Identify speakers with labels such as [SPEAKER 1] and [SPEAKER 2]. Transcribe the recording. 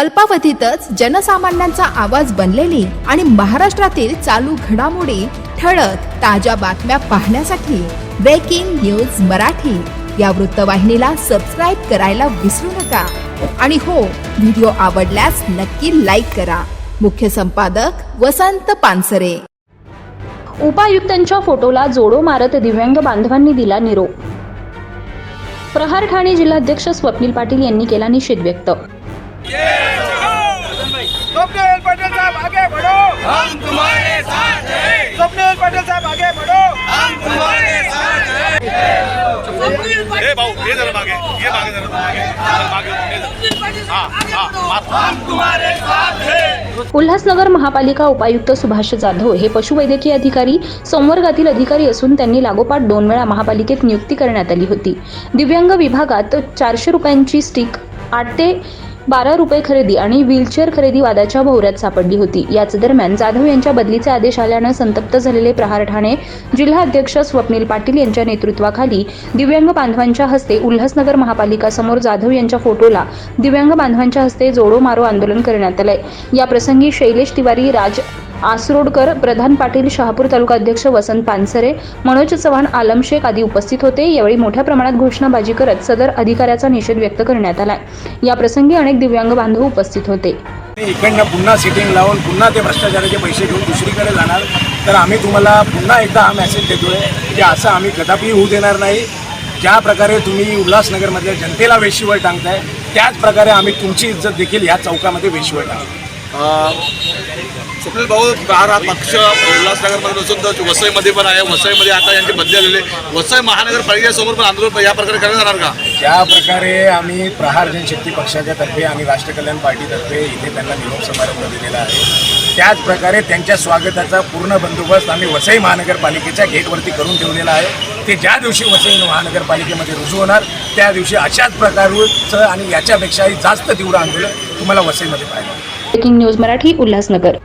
[SPEAKER 1] अल्पावधीतच जनसामान्यांचा आवाज बनलेली आणि महाराष्ट्रातील चालू घडामोडी ठळक ताज्या बातम्या पाहण्यासाठी ब्रेकिंग न्यूज मराठी. या वृत्तवाहिनीला सबस्क्राईब करायला विसरू नका. आणि हो व्हिडिओ आवडल्यास नक्की लाईक करा. मुख्य संपादक वसंत पानसरे.
[SPEAKER 2] उपायुक्तांच्या फोटोला जोडो मारत दिव्यांग बांधवांनी दिला निरोप. प्रहार ठाणे जिल्हाध्यक्ष स्वप्नील पाटील यांनी केला निषेध व्यक्त.
[SPEAKER 3] yeah! ये जरा मागे ये मागे जरा मागे मागे
[SPEAKER 2] उल्हासनगर महापालिका उपायुक्त सुभाष जाधव हे पशुवैद्यकीय अधिकारी संवर्गातील अधिकारी असून त्यांनी लागोपाठ दोन वेळा महापालिकेत नियुक्ती करण्यात आली होती. दिव्यांग विभागात चारशे रुपयांची स्टिक आठ ते बारा रुपये खरेदी आणि व्हीलचेअर खरेदी वादाच्या भोवऱ्यात सापडली होती. याच दरम्यान जाधव यांच्या बदलीचे आदेश आल्यानं संतप्त झालेले प्रहार ठाणे जिल्हा अध्यक्ष स्वप्नील पाटील यांच्या नेतृत्वाखाली दिव्यांग बांधवांच्या हस्ते उल्हासनगर महापालिका समोर जाधव यांच्या फोटोला दिव्यांग बांधवांच्या हस्ते जोडो मारो आंदोलन करण्यात आलंय. या प्रसंगी शैलेश तिवारी राज आसरोडकर प्रधान पाटील शहापूर तालुका अध्यक्ष वसंत पानसरे मनोज चव्हाण आलम शेख आदी उपस्थित होते. यावेळी मोठ्या प्रमाणात घोषणाबाजी करत सदर अधिकाऱ्याचा निषेध व्यक्त करण्यात आला. या प्रसंगी अनेक दिव्यांग बांधव उपस्थित होते.
[SPEAKER 4] इकडनं पुन्हा सिटिंग लावून पुन्हा ते भ्रष्टाचाराचे पैसे घेऊन दुसरीकडे जाणार. तर आम्ही तुम्हाला पुन्हा एकदा हा मेसेज देतोय की असं आम्ही कदापि होऊ देणार नाही. ज्या प्रकारे तुम्ही उल्हासनगरमधल्या जनतेला वेशीवर टांगताय त्याच प्रकारे आम्ही तुमची इज्जत देखील या चौकामध्ये वेशीवर टाकतो
[SPEAKER 3] स्वप्नील भाऊ प्रहार पक्ष उल्हासनगरमध्ये नसून तर वसईमध्ये पण आहे. वसईमध्ये आता यांची बदली झालेली वसई महानगरपालिकेसमोर पण आंदोलन या प्रकारे करण्यात येणार का?
[SPEAKER 4] ज्या प्रकारे आम्ही प्रहार जनशक्ती पक्षाच्या तर्फे आणि राष्ट्रकल्याण पार्टीतर्फे इथे त्यांना निरोप समारंभ दिलेला आहे. त्याच प्रकारे त्यांच्या स्वागताचा पूर्ण बंदोबस्त आम्ही वसई महानगरपालिकेच्या गेटवरती करून ठेवलेला आहे. ते ज्या दिवशी वसई महानगरपालिकेमध्ये रुजू होणार त्या दिवशी अशाच प्रकारचं आणि याच्यापेक्षाही जास्त तीव्र आंदोलन तुम्हाला वसईमध्ये पाहिजे
[SPEAKER 2] ब्रेकिंग न्यूज मराठी उल्हासनगर.